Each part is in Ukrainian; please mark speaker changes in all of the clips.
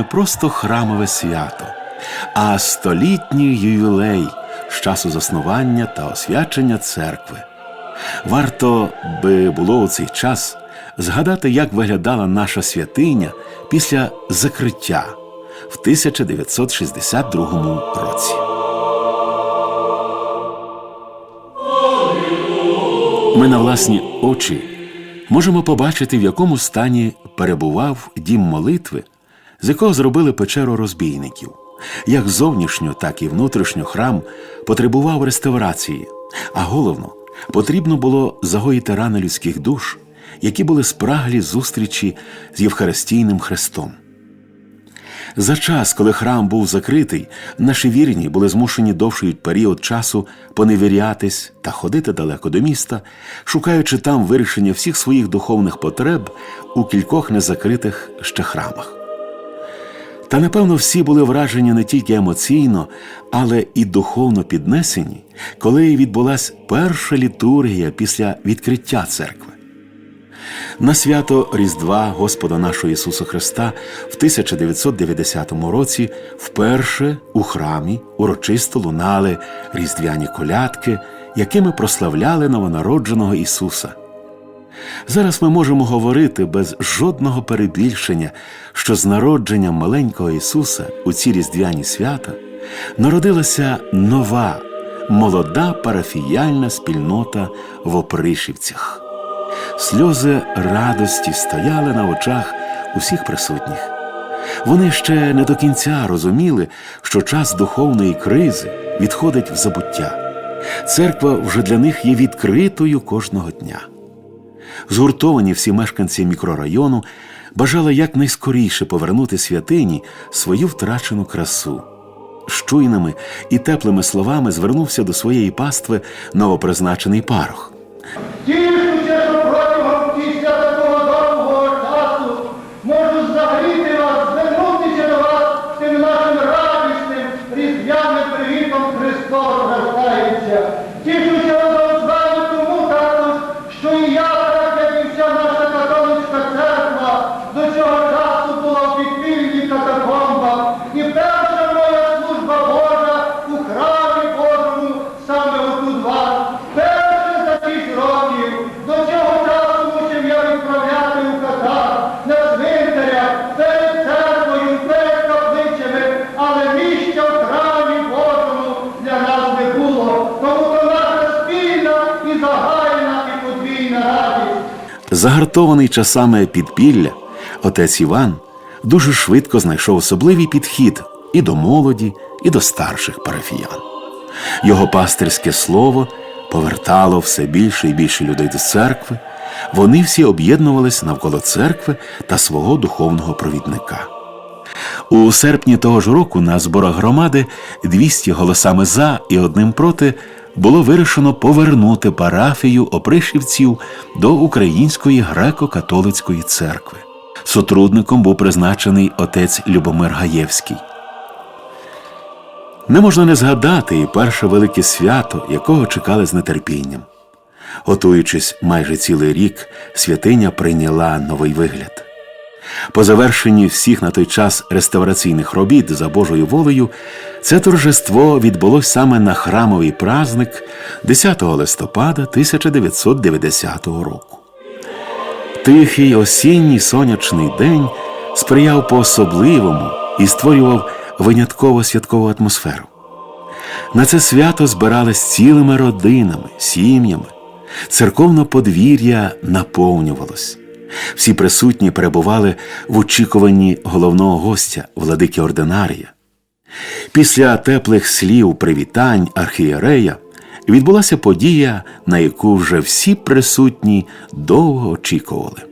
Speaker 1: не просто храмове свято, а столітній ювілей з часу заснування та освячення церкви. Варто би було у цей час згадати, як виглядала наша святиня після закриття в 1962 році. Ми на власні очі можемо побачити, в якому стані перебував дім молитви, з якого зробили печеру розбійників. Як зовнішньо, так і внутрішньо храм потребував реставрації, а головно, потрібно було загоїти рани людських душ, які були спраглі зустрічі з Євхаристійним Христом. За час, коли храм був закритий, наші вірні були змушені довший період часу поневірятись та ходити далеко до міста, шукаючи там вирішення всіх своїх духовних потреб у кількох незакритих ще храмах. Та напевно всі були вражені не тільки емоційно, але і духовно піднесені, коли відбулась перша літургія після відкриття церкви. На свято Різдва Господа нашого Ісуса Христа в 1990 році вперше у храмі урочисто лунали різдвяні колядки, якими прославляли новонародженого Ісуса. Зараз ми можемо говорити без жодного перебільшення, що з народженням маленького Ісуса у ці різдвяні свята народилася нова, молода парафіяльна спільнота в Опришівцях. Сльози радості стояли на очах усіх присутніх. Вони ще не до кінця розуміли, що час духовної кризи відходить в забуття. Церква вже для них є відкритою кожного дня. Згуртовані всі мешканці мікрорайону бажали якнайскоріше повернути святині свою втрачену красу. Щуйними і теплими словами звернувся до своєї пастви новопризначений парох. Загартований часами підпілля, отець Іван дуже швидко знайшов особливий підхід і до молоді, і до старших парафіян. Його пастирське слово повертало все більше і більше людей до церкви. Вони всі об'єднувалися навколо церкви та свого духовного провідника. У серпні того ж року на зборах громади 200 голосами за і одним проти було вирішено повернути парафію опришівців до Української греко-католицької церкви. Сотрудником був призначений отець Любомир Гаєвський. Не можна не згадати і перше велике свято, якого чекали з нетерпінням. Готуючись майже цілий рік, святиня прийняла новий вигляд. По завершенні всіх на той час реставраційних робіт за Божою волею, це торжество відбулось саме на храмовий праздник 10 листопада 1990 року. Тихий осінній сонячний день сприяв по-особливому і створював винятково святкову атмосферу. На це свято збирались цілими родинами, сім'ями. Церковне подвір'я наповнювалось. Всі присутні перебували в очікуванні головного гостя, владики Ординарія. Після теплих слів привітань архієрея відбулася подія, на яку вже всі присутні довго очікували.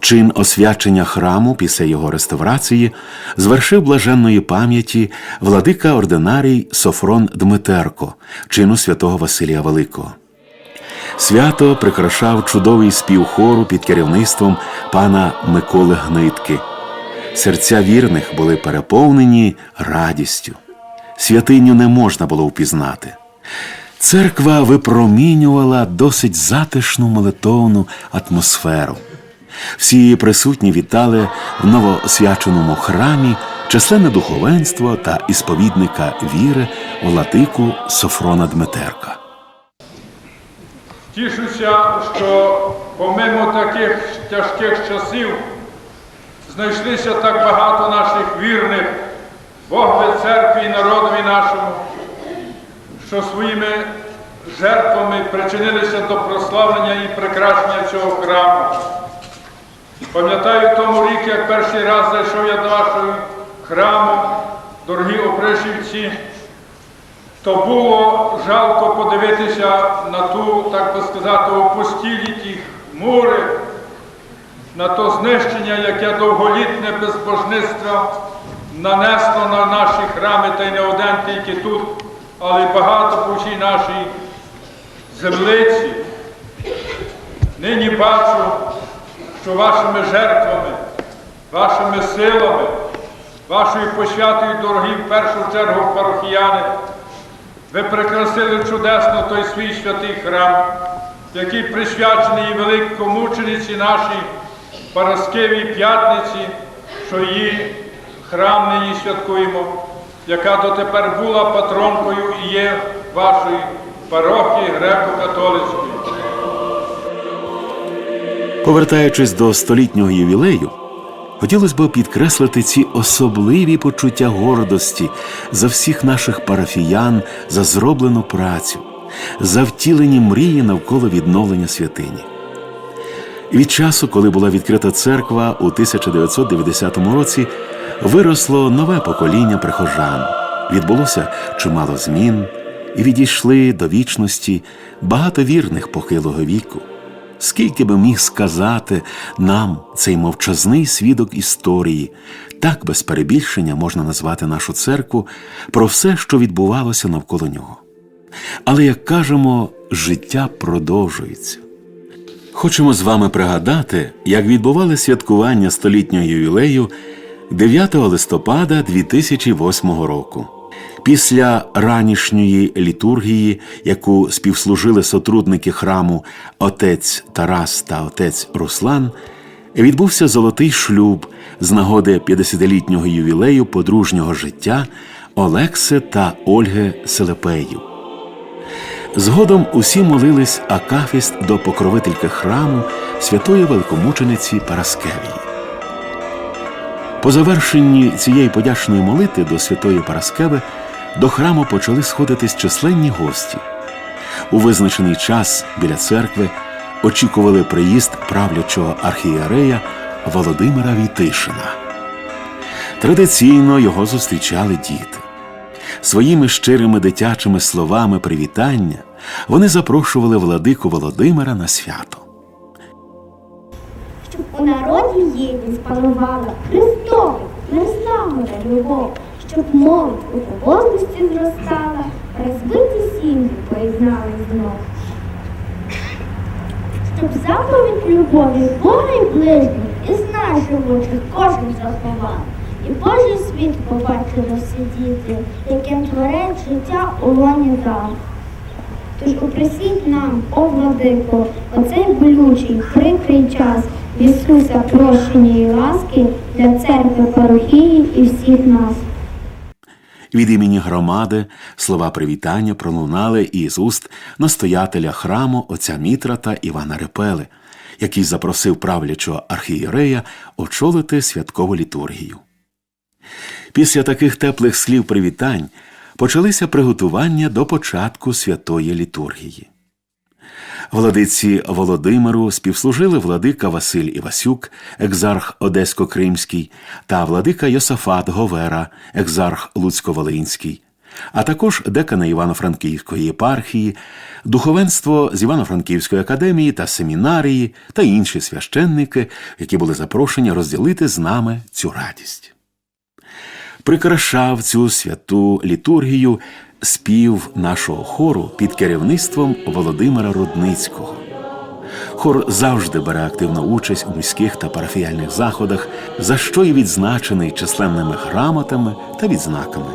Speaker 1: Чин освячення храму після його реставрації звершив блаженної пам'яті владика ординарій Софрон Дмитерко, чину святого Василія Великого. Свято прикрашав чудовий спів хору під керівництвом пана Миколи Гнитки. Серця вірних були переповнені радістю. Святиню не можна було впізнати. Церква випромінювала досить затишну молитовну атмосферу. Всі її присутні вітали в новосвяченому храмі численне духовенство та ісповідника віри владику Софрона Дмитерка.
Speaker 2: Тішуся, що помимо таких тяжких часів знайшлися так багато наших вірних Богові церкві і народові нашому, що своїми жертвами причинилися до прославлення і прикрашення цього храму. Пам'ятаю тому рік, як перший раз зайшов я до вашого храму, дорогі опришівці, то було жалко подивитися на ту, так би сказати, опустілі ті мури, на то знищення, яке довголітне безбожництво нанесло на наші храми, та й не один тільки тут, але й багато по всій нашій землиці. Нині бачу, що вашими жертвами, вашими силами, вашою посвятою, дорогі, в першу чергу парохіяни, ви прикрасили чудесно той свій святий храм, який присвячений великомучениці нашій Параскевій п'ятниці, що її храм нині святкуємо, яка дотепер була патронкою і є вашої парохії греко-католицької.
Speaker 1: Повертаючись до столітнього ювілею, хотілося б підкреслити ці особливі почуття гордості за всіх наших парафіян за зроблену працю, за втілені мрії навколо відновлення святині. Від часу, коли була відкрита церква у 1990 році, виросло нове покоління прихожан. Відбулося чимало змін, і відійшли до вічності багато вірних похилого віку. Скільки би міг сказати нам цей мовчазний свідок історії, так без перебільшення можна назвати нашу церкву про все, що відбувалося навколо нього. Але, як кажемо, життя продовжується. Хочемо з вами пригадати, як відбували святкування столітнього ювілею 9 листопада 2008 року. Після ранішньої літургії, яку співслужили сотрудники храму отець Тарас та отець Руслан, відбувся золотий шлюб з нагоди 50-літнього ювілею подружнього життя Олекси та Ольги Селепеїв. Згодом усі молились акафіст до покровительки храму святої великомучениці Параскевії. По завершенні цієї подячної молити до святої Параскеви до храму почали сходитись численні гості. У визначений час біля церкви очікували приїзд правлячого архієрея Володимира Війтишина. Традиційно його зустрічали діти. Своїми щирими дитячими словами привітання вони запрошували владику Володимира на свято.
Speaker 3: щоб у народі єдність панувала Христову, незламна любов, щоб молодь у побожності зростала, розбиті сім'ї поєднали знов. Щоб заповідь любові Бога і ближніх і знай живучих кожен заховав. І Божий світ побачили всі діти, яким творець життя у лоні дав. Тож упросіть нам, о владико, оцей болючий, прикрий час Ісуса прощення і ласки для церкви парохії і всіх нас.
Speaker 1: Від імені громади слова привітання пролунали із уст настоятеля храму отця Мітрата Івана Репели, який запросив правлячого архієрея очолити святкову літургію. Після таких теплих слів привітань почалися приготування до початку святої літургії. Владиці Володимиру співслужили владика Василь Івасюк, екзарх Одесько-Кримський, та владика Йосафат Говера, екзарх Луцько-Волинський, а також декана Івано-Франківської єпархії, духовенство з Івано-Франківської академії та семінарії та інші священники, які були запрошені розділити з нами цю радість прикрашав цю святу літургію спів нашого хору під керівництвом Володимира Рудницького. Хор завжди бере активну участь у міських та парафіяльних заходах, за що й відзначений численними грамотами та відзнаками.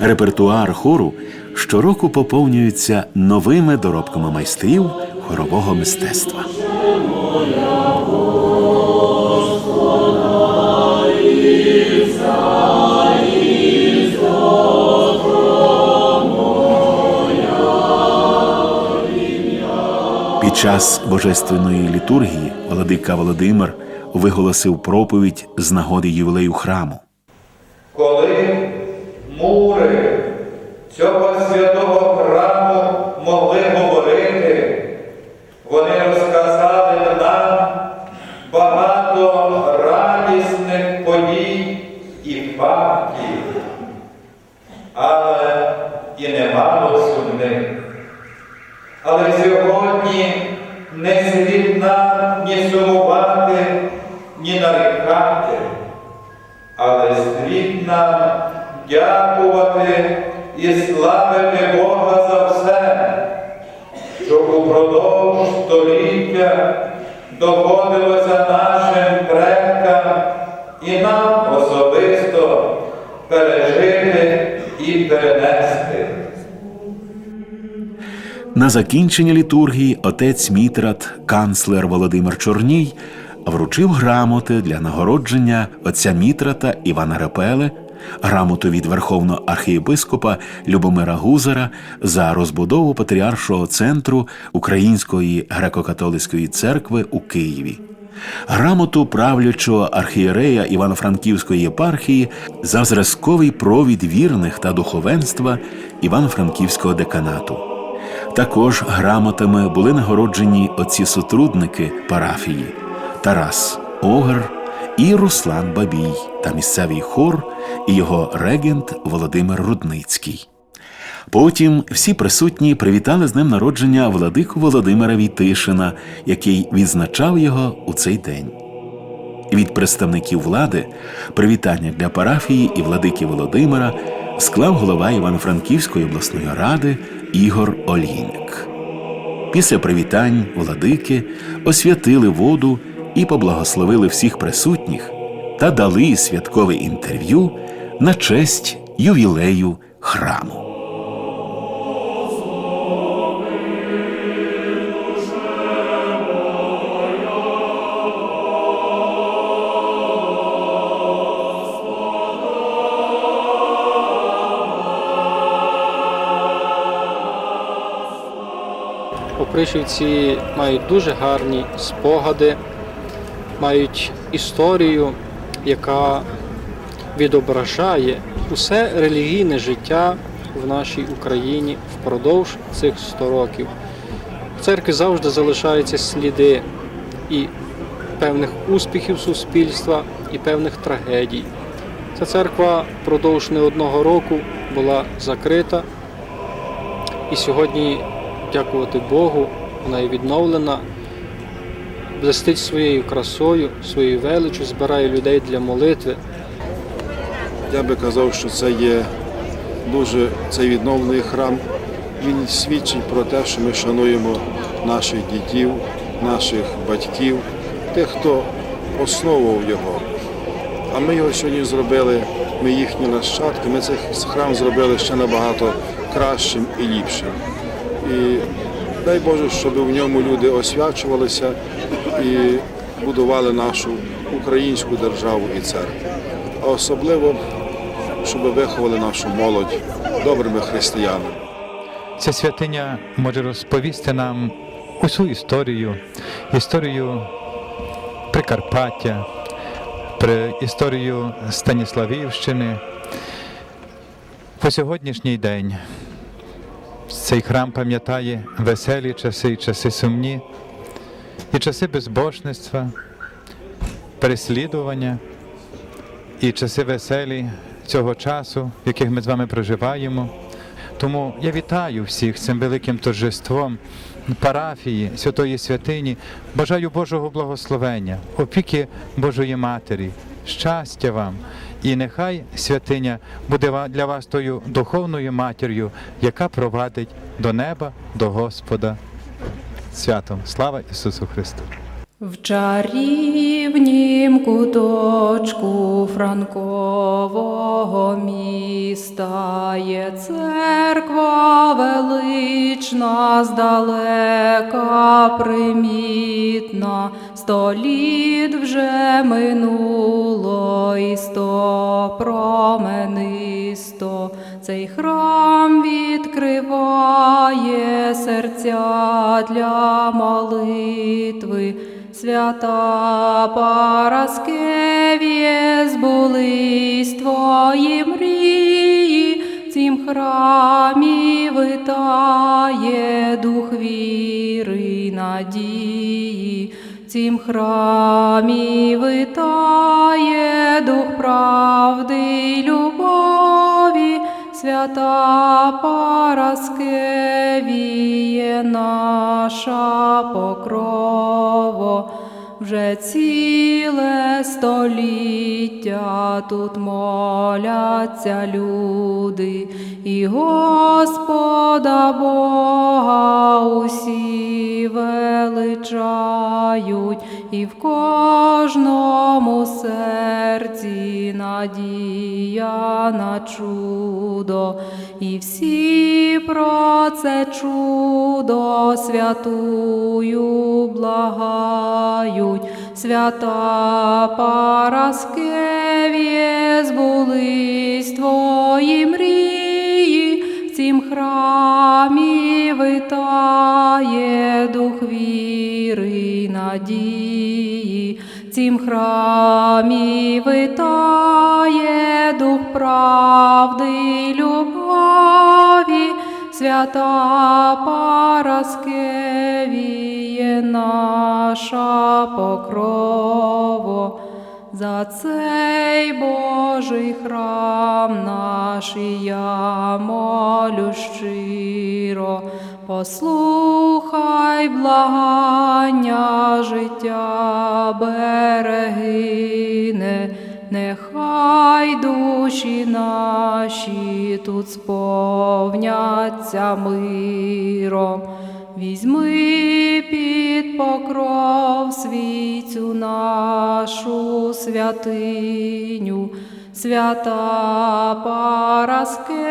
Speaker 1: Репертуар хору щороку поповнюється новими доробками майстрів хорового мистецтва. Під час божественної літургії владика Володимир виголосив проповідь з нагоди ювілею храму.
Speaker 4: коли мури цього святого храму могли говорити, вони розказали нам багато радісних подій і фактів, але і немало сумних. Але сьогодні не слід нам ні сумувати, ні нарікати але слід нам дякувати і славити Бога за все, що упродовж століття доводилося
Speaker 1: На закінчення літургії отець Мітрат, канцлер Володимир Чорній, вручив грамоти для нагородження отця Мітрата Івана Репели, грамоту від Верховного архієпископа Любомира Гузара за розбудову патріаршого центру Української греко-католицької церкви у Києві. Грамоту правлячого архієрея Івано-Франківської єпархії за зразковий провід вірних та духовенства Івано-Франківського деканату. Також грамотами були нагороджені отці сотрудники парафії Тарас Огар і Руслан Бабій та місцевий хор і його регент Володимир Рудницький. Потім всі присутні привітали з ним народження владику Володимира Війтишина, який відзначав його у цей день. Від представників влади привітання для парафії і владики Володимира склав голова Івано-Франківської обласної ради Ігор Олійник. Після привітань владики освятили воду і поблагословили всіх присутніх та дали святкове інтерв'ю на честь ювілею храму.
Speaker 5: Опришівці мають дуже гарні спогади, мають історію, яка відображає усе релігійне життя в нашій Україні впродовж цих 100 років. В церкві завжди залишаються сліди і певних успіхів суспільства, і певних трагедій. Ця церква впродовж не одного року була закрита, і сьогодні, дякувати Богу, вона є відновлена, блистить своєю красою, своєю величчю, збирає людей для молитви.
Speaker 6: Я би казав, що це є дуже цей відновлений храм. Він свідчить про те, що ми шануємо наших дітів, наших батьків, тих, хто основував його. А ми його сьогодні зробили, ми їхні нащадки, ми цей храм зробили ще набагато кращим і ліпшим. І дай Боже, щоб в ньому люди освячувалися і будували нашу українську державу і церкву. А особливо, щоб виховали нашу молодь добрими християнами.
Speaker 7: Ця святиня може розповісти нам усю історію, історію Прикарпаття, історію Станіславівщини. По сьогоднішній день цей храм пам'ятає веселі часи і часи сумні, і часи безбожництва, переслідування, і часи веселі цього часу, в яких ми з вами проживаємо. Тому я вітаю всіх цим великим торжеством парафії Святої Святині. Бажаю Божого благословення, опіки Божої Матері, щастя вам. І нехай святиня буде для вас тою духовною матір'ю, яка провадить до неба, до Господа. Святом. Слава Ісусу Христу!
Speaker 8: В чарівнім куточку Франкового міста є церква велична, здалека примітна, Сто літ вже минуло і сто променисто. Цей храм відкриває серця для молитви. Свята Параскевіє, збулись твої мрії, в цім храмі витає дух віри надії, в цім храмі витає дух правди й любові, свята Параскевіє наша покрово. Вже ціле століття тут моляться люди, і Господа Бога усі величають, і в кожному серці надія на чудо, і всі про це чудо святую благають. Свята Параскевіє, збулись твої мрії, в цім храмі витає дух віри й надії, в цім храмі витає дух правди й любові, свята Параскевіє наша покрово. За цей Божий храм наш я молю щиро, послухай благання життя берегине, нехай душі наші тут сповняться миром. Візьми під покров свій цю нашу святиню, свята Параскевіє,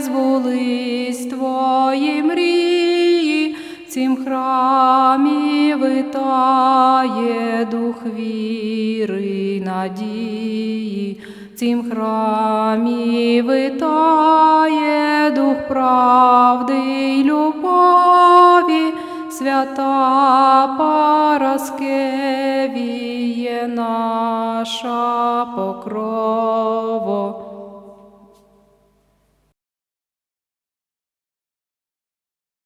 Speaker 8: збулись твої мрії, в цім храмі витає дух віри надії, цім храмі витає дух правди й любові, свята Параскевіє наша покрово.